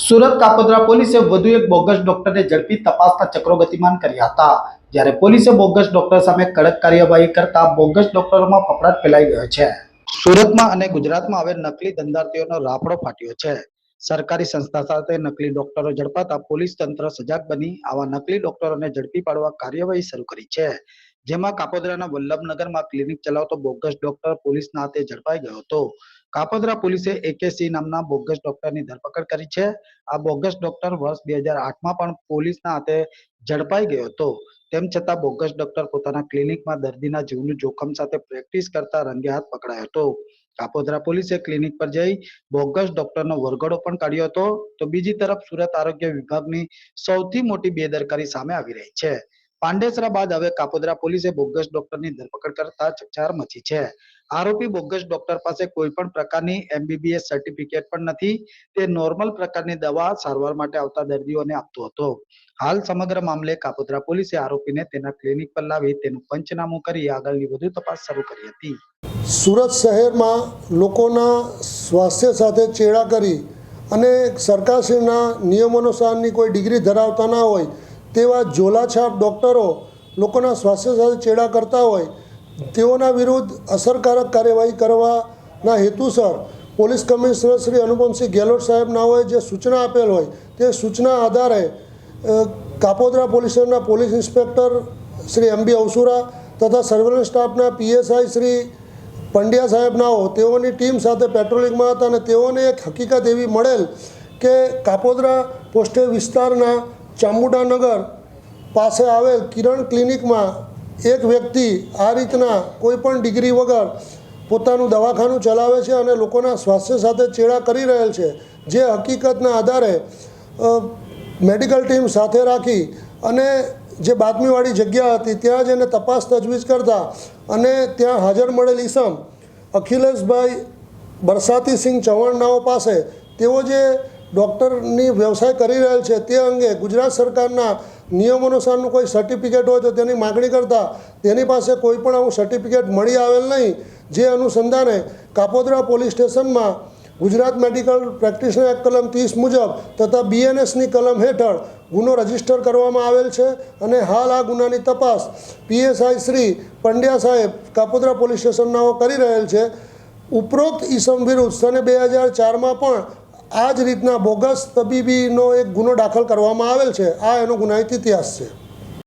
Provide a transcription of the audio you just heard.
સુરત કાપોદ્રા પોલીસે વધુ એક બોગસ ડોક્ટરને ઝડપી તપાસના ચક્રો ગતિમાન કર્યા હતા, જ્યારે પોલીસે બોગસ ડોક્ટર સામે કડક કાર્યવાહી કરતા બોગસ ડોક્ટરોમાં ફફડાટ ફેલાઈ ગયો છે. સુરતમાં અને ગુજરાતમાં હવે નકલી ધંધાર્થીઓનો રાફડો ફાટ્યો છે. સરકારી સંસ્થા સાથે નકલી ડોક્ટરો ઝડપાતા પોલીસ તંત્ર સજાગ બની આવા નકલી ડોક્ટરોને ઝડપી પાડવા કાર્યવાહી શરૂ કરી છે. જેમાં કાપોદ્રાના વલ્લભનગરમાં ક્લિનિક ચલાવતો બોગસ ડોક્ટર પોલીસના હાથે ઝડપાઈ ગયો હતો. કાપોદ્રા પોલીસે એકેસી નામના બોગસ ડોક્ટરની ધરપકડ કરી છે. આ બોગસ ડોક્ટર વર્ષ બે હજાર આઠમાં પણ પોલીસના હાથે ઝડપાઈ ગયો હતો. તેમ છતાં બોગસ ડોક્ટર પોતાના ક્લિનિકમાં દર્દીના જીવનું જોખમ સાથે પ્રેક્ટિસ કરતા રંગે હાથ પકડાયો હતો. કાપોદ્રા પોલીસે ક્લિનિક પર જઈ બોગસ ડોક્ટરનો વરઘડો પણ કાઢ્યો હતો. તો બીજી તરફ સુરત આરોગ્ય વિભાગની સૌથી મોટી બેદરકારી સામે આવી રહી છે. પાંડેસરા બાદ હવે કાપોદ્રા પોલીસે બોગસ ડોક્ટરની ધરપકડ કરતા ચકચાર મચી છે. આરોપી બોગસ ડોક્ટર પાસે કોઈ પણ પ્રકારની એમબીબીએસ સર્ટિફિકેટ પણ નથી. તે નોર્મલ પ્રકારની દવા સારવાર માટે આવતા દર્દીઓને આપતો હતો. હાલ સમગ્ર મામલે કાપોદ્રા પોલીસે આરોપીને તેના ક્લિનિક પર લાવી તેનું પંચનામું કરી આગળની વધુ તપાસ શરૂ કરી હતી. સુરત શહેરમાં લોકોના સ્વાસ્થ્ય સાથે ચેડા કરી અને સરકારશ્રીના નિયમાનુસારની કોઈ ડિગ્રી ધરાવતા ના હોય તેવા ઝોલાછાપ ડૉક્ટરો લોકોના સ્વાસ્થ્ય સાથે ચેડા કરતા હોય તેઓના વિરુદ્ધ અસરકારક કાર્યવાહી કરવાના હેતુસર પોલીસ કમિશનર શ્રી અનુપમસિંહ ગેહલોત સાહેબના હોય, જે સૂચના આપેલ હોય, તે સૂચના આધારે કાપોદ્રા પોલીસ સ્ટેશનના police inspector Shri M B Avsura તથા સર્વેલન્સ સ્ટાફના પીએસઆઈ શ્રી પંડ્યા સાહેબનાઓ તેઓની ટીમ સાથે પેટ્રોલિંગમાં હતા અને તેઓને એક હકીકત એવી મળેલ કે કાપોદ્રા પોસ્ટે વિસ્તારના ચામુંડાનગર પાસે આવેલ કિરણ ક્લિનિકમાં એક વ્યક્તિ આ રીતના કોઈપણ ડિગ્રી વગર પોતાનું દવાખાનું ચલાવે છે અને લોકોના સ્વાસ્થ્ય સાથે ચેડા કરી રહેલ છે, જે હકીકતના આધારે મેડિકલ ટીમ સાથે રાખી અને જે બાતમીવાળી જગ્યા હતી, ત્યાં જ એને તપાસ તજવીજ કરતા અને ત્યાં હાજર મળેલ ઈસમ, અખિલેશભાઈ બરસાતીસિંહ ચૌહાણનાઓ પાસે, તેઓ જે ડૉક્ટરની વ્યવસાય કરી રહેલ છે, તે અંગે ગુજરાત સરકારના નિયમ અનુસારનું કોઈ સર્ટિફિકેટ હોય તો તેની માગણી કરતાં તેની પાસે કોઈ પણ આવું સર્ટિફિકેટ મળી આવેલ નહીં. જે અનુસંધાને કાપોદ્રા પોલીસ સ્ટેશનમાં ગુજરાત મેડિકલ પ્રેક્ટિશનર એક્ટ કલમ ત્રીસ મુજબ તથા બીએનએસની કલમ હેઠળ ગુનો રજિસ્ટર કરવામાં આવેલ છે અને હાલ આ ગુનાની તપાસ પીએસઆઈ શ્રી પંડ્યા સાહેબ કાપોદ્રા પોલીસ સ્ટેશનનાઓ કરી રહેલ છે. ઉપરોક્ત ઈસમ વિરુદ્ધ સને બે હજાર ચારમાં પણ આ જ રીતના બોગસ તબીબીનો એક ગુનો દાખલ કરવામાં આવેલ છે. આ એનો ગુનાહિત ઇતિહાસ છે.